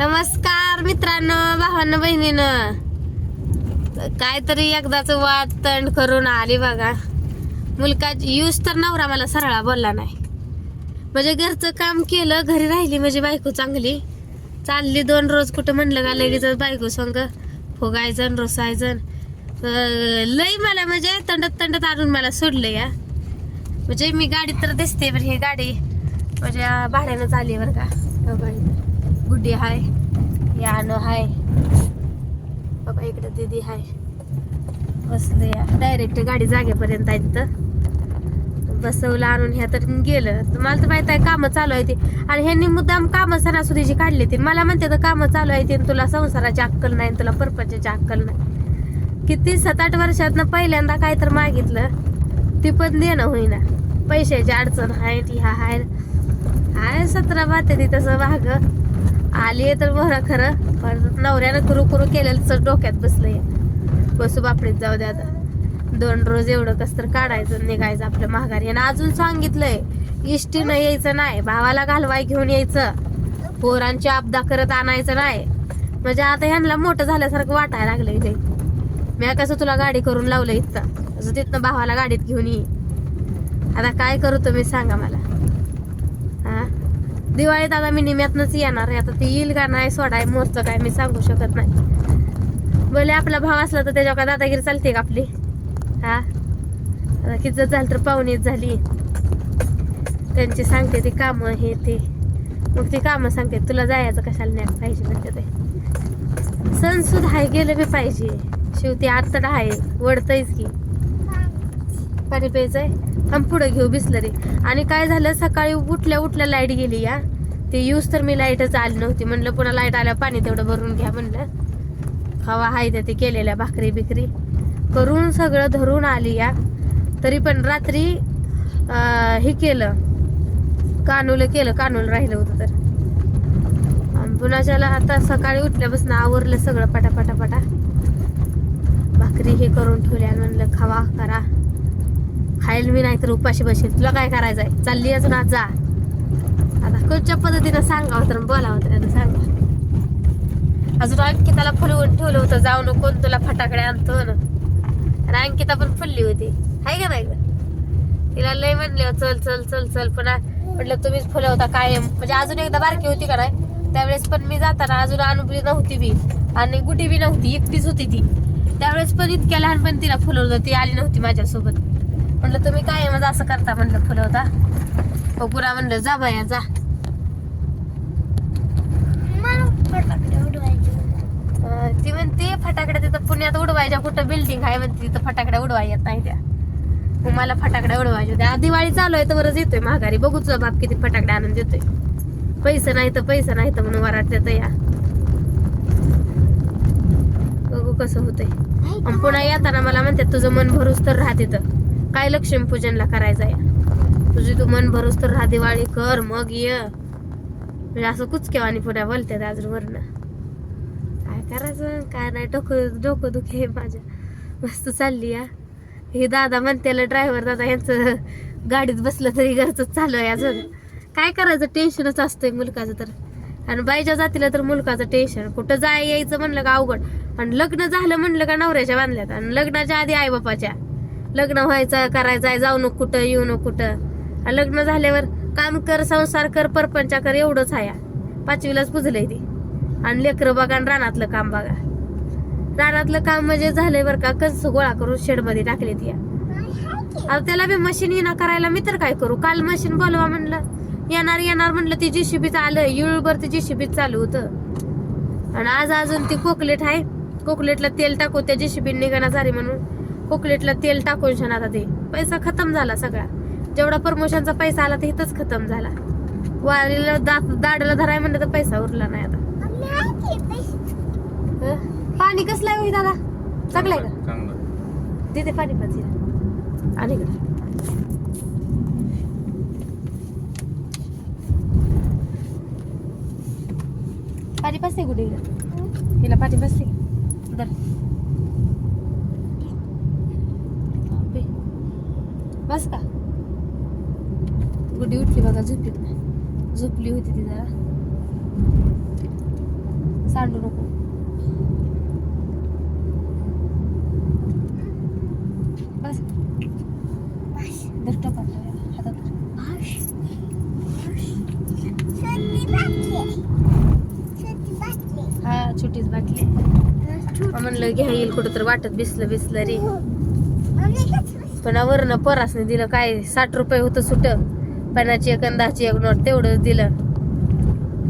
नमस्कार मित्रांनो भावानं बहिणीनं. काहीतरी एकदाच वाद तंड करून आली बघा. मुलगा यूज तर नवरा मला सरळा बोलला नाही. म्हणजे घरचं काम केलं घरी राहिली म्हणजे बायको चांगली. चालली दोन रोज कुठं म्हणलं का लगेच बायको संग. फुगायजन रोसायजन रोसायचं लई मला म्हणजे तंडत तंडत आणून मला सोडलं या. म्हणजे मी गाडीत तर दिसते पण ही गाडी म्हणजे भाड्यानं चालली बरं का. गुड्डी हाय यानो हाय. बाबा इकडे दीदी हाय. बसले या. डायरेक्ट गाडी जागेपर्यंत आहे तिथं बसवलं आणून ह्या तर गेलं. तर मला तर माहीत आहे कामं चालू आहे ते आणि ह्यांनी मुद्दाम कामं सणासुदीची काढली ती मला म्हणते तर कामं चालू आहे ते आणि तुला संसाराची अक्कल नाही आणि तुला परपंचाची अक्कल नाही. किती सात आठ वर्षातनं पहिल्यांदा काय तर मागितलं ती पण देणं होईना. पैशाची अडचण आहे ती हा हाय. हाय सतरा आहे ती तसं भाग आली तर बरं खरं. पण नवऱ्यानं कुरू कुरू केलेलं डोक्यात बसलंय. बसू बापडीत जाऊ द्या आता. दोन रोज एवढं कस तर काढायचं निघायचं आपल्या महागारी आणि अजून सांगितलंय इष्टीनं यायचं नाही. भावाला घालवाय घेऊन यायचं. पोरांची आपदा करत आणायचं नाही. म्हणजे आता ह्यांना मोठं झाल्यासारखं वाटायला लागलंय ते. मी कसं तुला गाडी करून लावलं इथं. असं तिथनं भावाला गाडीत घेऊन ये. आता काय करू तुम्ही सांगा मला. दिवाळीत आता मी निम्यातनच येणार आहे. आता ती येईल का नाही सोडाय मोरचं काय मी सांगू शकत नाही. बोले आपला भाव असला तर त्याच्यावर का दादागिरी चालते का आपली? हा? आता किती झालं तर पाहुणीच झाली. त्यांची सांगते ती कामं हे ते. मग ती कामं सांगते तुला जायचं कशाला न्याय पाहिजे म्हणते ते. सण सुद्धा गेलं बी पाहिजे. शेवटी आतड आहे वडतयच की. पाणी प्यायचंय? पुढे घेऊ बिसलरी. आणि काय झालं सकाळी उठल्या उठल्या लाइट गेली या ते यूज तर मी लाईटच आली नव्हती. म्हणलं पुन्हा लाइट आल्या पाणी तेवढं भरून घ्या म्हणलं. हवा आहे तर ते केलेल्या भाकरी बिकरी. करून सगळं धरून आली या तरी पण रात्री हे केलं. कानूल केलं कानूल राहिलं होतं तर. पुन्हा ज्याला आता सकाळी उठल्यापासून आवरलं सगळं पटापटापटा भाकरी हे करून ठेवल्या म्हणलं खावा करा. खायला मी नाही तर उपाशी बसेल. तुला काय करायचंय? चालली अजून आज जा. आता कोणत्या पद्धतीनं सांगावं तर बोलावं तर सांगा. अजून अंकिताला फुलवून ठेवलं होतं जाऊ नको कोण तुला फटाकडे आणतो ना आणि अंकिता पण फुलली होती. हाय का नाही गं? तिला लय म्हणले चल चल चल चल. पण म्हटलं तुम्हीच फुलवता कायम. म्हणजे अजून एकदा बारकी होती का नाही? त्यावेळेस पण मी जाताना अजून अनुभवी नव्हती मी आणि गुटी बी नव्हती एकटीच होती ती. त्यावेळेस पण इतक्या लहानपणी तिला फुलवलं ती आली नव्हती माझ्यासोबत. म्हटलं तुम्ही कायमच असं करता म्हणलं फुलवता. मग पुन्हा म्हणलं जा बाया जा. ती म्हणते फटाकड्या तिथं पुण्यात उडवायच्या कुठं बिल्डिंग आहे म्हणते तिथं फटाकड्या उडवाय येत नाही त्या. मग मला फटाकड्या उडवायच्या होत्या दिवाळी चालू आहे तर बरंच येतोय माघारी. बघू तुझा बाप किती फटाकड्या आणून देतोय. पैसे नाही तर पैसे नाही तर म्हणून वराट देतं या. बघू कसं होतंय. पुन्हा येताना मला म्हणतात तुझं मन भरूस तर राहा तिथं काय लक्ष्मीपूजनला करायचं आहे? तुझी तू मन भरोस तर राहा दिवाळी कर मग ये. म्हणजे असं कुचकेवानी पुन्हा बोलतात अजून वरनं. काय करायचं? काय नाही डोकं डोकं दुखे आहे माझ्या. मस्त चालली या हे दादा म्हणतेला ड्रायव्हर दादा यांचं गाडीत बसलं तरी घरचं चालू आहे अजून. काय करायचं? टेन्शनच असतंय मुलकाचं तर. आणि बाईच्या जातीला तर मुलकाचं टेन्शन कुठं जाय यायचं म्हणलं का अवघड? आणि लग्न झालं म्हणलं का नवऱ्याच्या बांधल्यात? आणि लग्नाच्या आधी आई बापाच्या लग्न व्हायचं करायचं आहे जाऊ नको कुठं येऊ नको कुठं. लग्न झाल्यावर काम कर संसार कर परपंचा कर एवढंच आहे. पाचवीलाच पुजलंय ती. आणि लेकरं बघा आणि रानातलं काम बघा. रानातलं काम म्हणजे झालंय बरं का कस गोळा करून शेडमध्ये टाकले ती. आता त्याला बी मशीन येणार करायला मी तर काय करू? काल मशीन बोलवा म्हणलं. येणार येणार म्हणलं ती जीसीबीच आलं. युळभर ती जीसीबीच चालू होतं. आणि आज अजून ती कोकलेट आहे. कोकलेटला तेल टाकू त्या जीसीबी निघाना झाली म्हणून. कोकलेटला तेल टाकून छान आता ते पैसा खतम झाला सगळा. जेवढा प्रमोशनचा पैसा आला ते इथंच खतम झाला. वारीला दात दाडला धराय म्हणलं तर पैसा उरला नाही आता? पाणी कसलं आहे होई दादा? चांगलं आहे का? तिथे पाणी पाहिजे आणि. पाणी पाचते कुठे हिला पाणी पाचते दर बस का गुडी उठली बघा झोपलीत नाही झोपली होती ती जरा. सांडू नको. बस. हातात. धर. हा छोटीच बाटली. म्हणलं घ्या येईल कुठं तर वाटत बिसलं बिसलं रे पण वरनं परासने दिलं काय साठ रुपये होतं सुट. पन्नाची एक दहाची एक नोट तेवढं दिलं.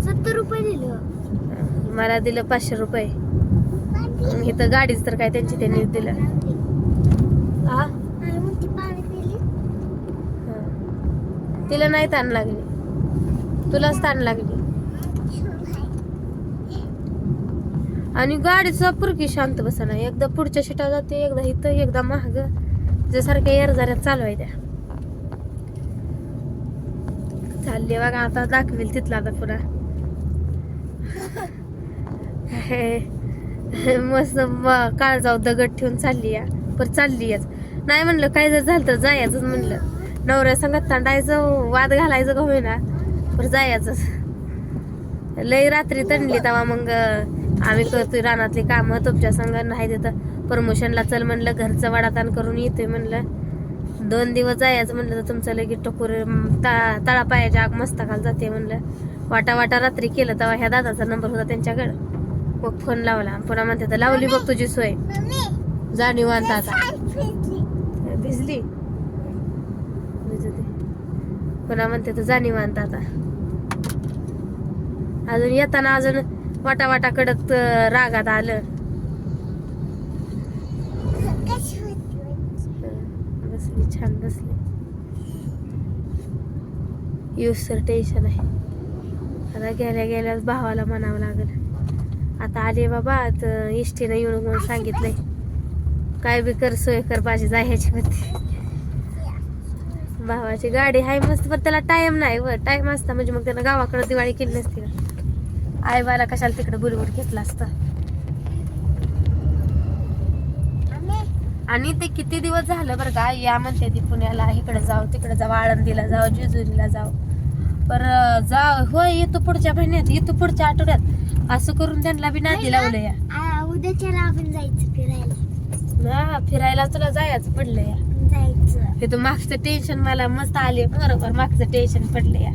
सत्तर रुपये दिलं. मला दिलं पाचशे रुपये. इथं गाडीच तर काय त्यांची त्यांनी दिलं. हा. तिला नाही ताण लागली. तुलाच ताण लागली. आणि गाडीचा पुरकी शांत बसना. एकदा पुढच्या शिटा जाते एकदा इथं एकदा महाग सारख्या एरजाऱ्यात चालू आहे त्या. चालली बघा आता दाखवेल तिथला आता पुन्हा हे मस्त म- काळजाव दगड ठेवून चालली या. पर चालली याच. नाही म्हणलं काय जर झालं तर जायचंच म्हणलं. नवऱ्या संगत तांडायचं वाद घालायचं का होईना? पर जायचंच. लय रात्री तणली तेव्हा मग आम्ही करतोय रानातली कामं तुमच्या संग नाही तिथं प्रमोशनला चल म्हणलं घरचं वाडाताण करून येतोय म्हणलं. दोन दिवस जायचं म्हणलं तर तुमचं लगेच टकोर ता तळापायाच्या आग मस्तकाला जाते म्हणलं. वाटा वाटा रात्री केलं तेव्हा ह्या दादाचा नंबर होता त्यांच्याकडं. मग फोन लावला. पुन्हा म्हणते तर लावली बघ तुझी सोय. जा निवांत आता. भिजली. पुन्हा म्हणते तर जा निवांत आता. अजून येताना अजून वाटा वाटा कडत रागात आलं. मी छान बसली. यूज तर टेन्शन आहे. आता गेल्या गेल्याच भावाला म्हणावं लागेल. आता आले बाबा तर इष्टीनं येऊन म्हणून सांगितलंय. काय बी कर सोय कर माझी जायची होती भावाची गाडी आहे मस्त पण त्याला टाइम नाही व. टाइम असता म्हणजे मग त्यानं गावाकडं दिवाळी केली नसती आई बाला कशाला तिकडे बुलबुल घेतला असता? आणि ते किती दिवस झालं बरं का या म्हणते ती पुण्याला इकडे जाऊ तिकडे जाऊ आळंदीला जाऊ जेजुरीला जाऊ. पर जा होय येतो पुढच्या महिन्यात येतो पुढच्या आठवड्यात. असं करून त्यांना बी नादी लावलं या. उद्याच्याला आपण जायचं फिरायला. हा फिरायला तुला जायचं पडलं या. जायचं. हे तू मागचं टेन्शन मला मस्त आले बरोबर मागचं टेन्शन पडलं या.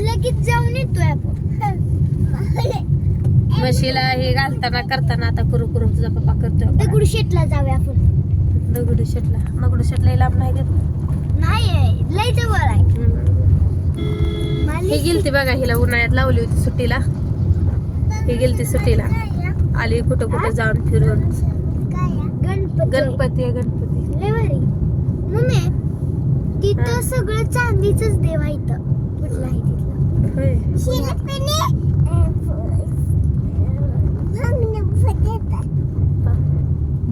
लगेच जाऊन येतोय आपण. म्हशीला हे घालताना करताना आता कुरू कुरू तुझा पप्पा करतोय. दगडू शेटला जाऊया आपण. दगडू शेटला. दगडू शेटला लांब नाही देत नाही लय जवळ आहे. हे मालिश गेलती बघा हिला उन्हाळ्यात लावली होती सुट्टीला. हे गेलती सुट्टीला. आली कुठं कुठं जाऊन फिरून. गणपती. गणपती आहे गणपती. लय भारी. मम्मी तिथं. सगळं चांदीच देव आहे इथं. कुठला आहे तिथलं? होय.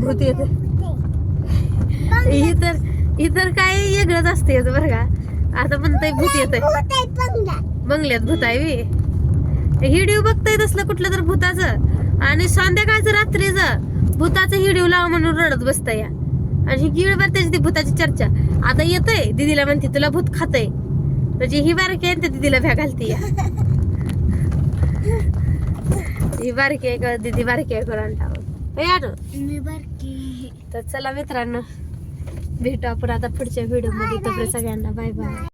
भूत येत ही तर ही तर काय वेगळंच असते बरं का. आता म्हणताय भूत येत बंगल्यात भूत आहे वी. हिडिओ बघताय तसलं कुठलं तर भूताचं. आणि संध्याकाळचं रात्रीचं भूताचं हिडिओ लावा म्हणून रडत बसतं या आणि ही गिळभर त्याची ती भूताची चर्चा. आता येतंय. दिदीला म्हणते तुला भूत खातय. म्हणजे ही बारकी आहे त्या दिदीला भ्या घालते या ही बारकी आहे दिदी बारकी आहे करून बारकी तर चला मित्रांनो भेटू आपण आता पुढच्या व्हिडिओमध्ये. सगळ्यांना बाय बाय